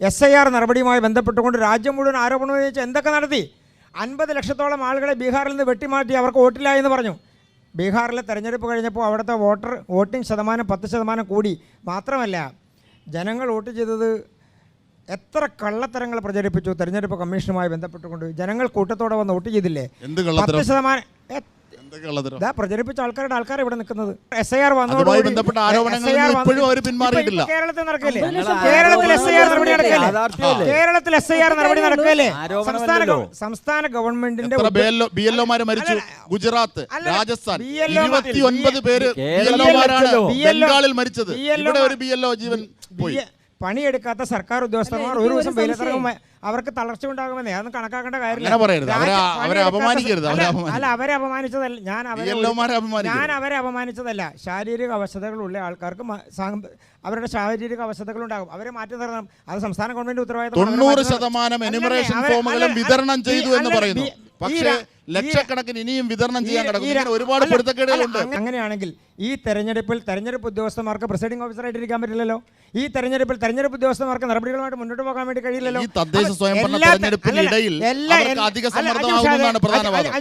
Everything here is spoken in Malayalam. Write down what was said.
എസ് ഐ ആർ നടപടിയുമായി ബന്ധപ്പെട്ടുകൊണ്ട് രാജ്യം മുഴുവൻ ആരോപണം ഉന്നയിച്ച് എന്തൊക്കെ നടത്തി? അൻപത് ലക്ഷത്തോളം ആളുകളെ ബീഹാറിൽ നിന്ന് വെട്ടിമാറ്റി അവർക്ക് വോട്ടില്ല എന്ന് പറഞ്ഞു. ബീഹാറിലെ തെരഞ്ഞെടുപ്പ് കഴിഞ്ഞപ്പോൾ അവിടുത്തെ വോട്ടർ വോട്ടിംഗ് ശതമാനം പത്ത് ശതമാനം കൂടി മാത്രമല്ല ജനങ്ങൾ വോട്ട് ചെയ്തത് എത്ര കള്ളത്തരങ്ങൾ പ്രചരിപ്പിച്ചു തെരഞ്ഞെടുപ്പ് കമ്മീഷനുമായി ബന്ധപ്പെട്ടുകൊണ്ട്. ജനങ്ങൾ കൂട്ടത്തോടെ വന്ന് വോട്ട് ചെയ്തില്ലേ? പത്ത് ശതമാനം ഇതാ പ്രചരിപ്പിച്ച ആൾക്കാരുടെ ആൾക്കാർ ഇവിടെ നിൽക്കുന്നത്. എസ് ഐ ആർ അതുമായി ബന്ധപ്പെട്ട ഇപ്പോഴും അവർ പിന്മാറിയിട്ടില്ല. കേരളത്തിൽ നടക്കില്ലേ കേരളത്തിൽ എസ് ഐ ആർ നടപടി നടക്കില്ലേ കേരളത്തിൽ എസ് ഐ ആർ നടപടി നടക്കില്ലേ സംസ്ഥാന ഗവ- സംസ്ഥാന ഗവൺമെന്റിന്റെ എത്ര ബി എൽ ഒമാര് മരിച്ചു? ഗുജറാത്ത് രാജസ്ഥാൻ. BLO ഇരുപത്തി ഒൻപത് പേര് ബി എൽ കേരളം ബംഗാളിൽ മരിച്ചത്. BLO ഇവിടെ ഒരു ബി എൽ ഒ ജീവൻ പോയി. പണിയെടുക്കാത്ത സർക്കാർ ഉദ്യോഗസ്ഥന്മാർ ഒരു ദിവസം ഒരു വെയിലത്തിറങ്ങുമ്പോൾ അവർക്ക് തളർച്ച ഉണ്ടാകുമെന്നേ അതൊന്നും കണക്കാക്കേണ്ട കാര്യമില്ല. പറയരുത്. അവരെ- അപമാനിക്കരുത്, അല്ല, അവരെ അപമാനിച്ചതല്ല ഞാൻ അവരെ. ഞാൻ അവരെ അപമാനിച്ചതല്ല. ശാരീരിക അവശതകളുള്ള ആൾക്കാർക്ക് അവരുടെ ശാരീരിക അവശതകൾ ഉണ്ടാകും അവരെ മാറ്റി നിർത്തണം. അത് സംസ്ഥാന ഗവൺമെന്റ് ഉത്തരവാദിത്തം തൊണ്ണൂറ് ശതമാനം വിതരണം ചെയ്തു എന്ന് പറയുന്നു. പക്ഷേ ലക്ഷക്കണക്കിന് ഇനിയും വിതരണം ചെയ്യാൻ കിടക്കും ഒരുപാട് പൊരുത്തക്കേടുകളുണ്ട് അങ്ങനെയാണെങ്കിൽ ഈ തെരഞ്ഞെടുപ്പിൽ തെരഞ്ഞെടുപ്പ് ഉദ്യോഗസ്ഥന്മാർക്ക് പ്രിസൈഡിംഗ് ഓഫീസറായിട്ട് ഇരിക്കാൻ പറ്റില്ലല്ലോ. ഈ തെരഞ്ഞെടുപ്പിൽ തെരഞ്ഞെടുപ്പ് ഉദ്യോഗസ്ഥന്മാർക്ക് നടപടികളുമായിട്ട് മുന്നോട്ട് പോകാൻ വേണ്ടി കഴിയില്ലല്ലോ. ഈ തദ്ദേശ സ്വയംഭരണ തെരഞ്ഞെടുപ്പിനിടയിൽ അധിക സമ്മർദ്ദമാകുമെന്നാണ് ഷാദെ, പ്രധാന അജു- വാദം.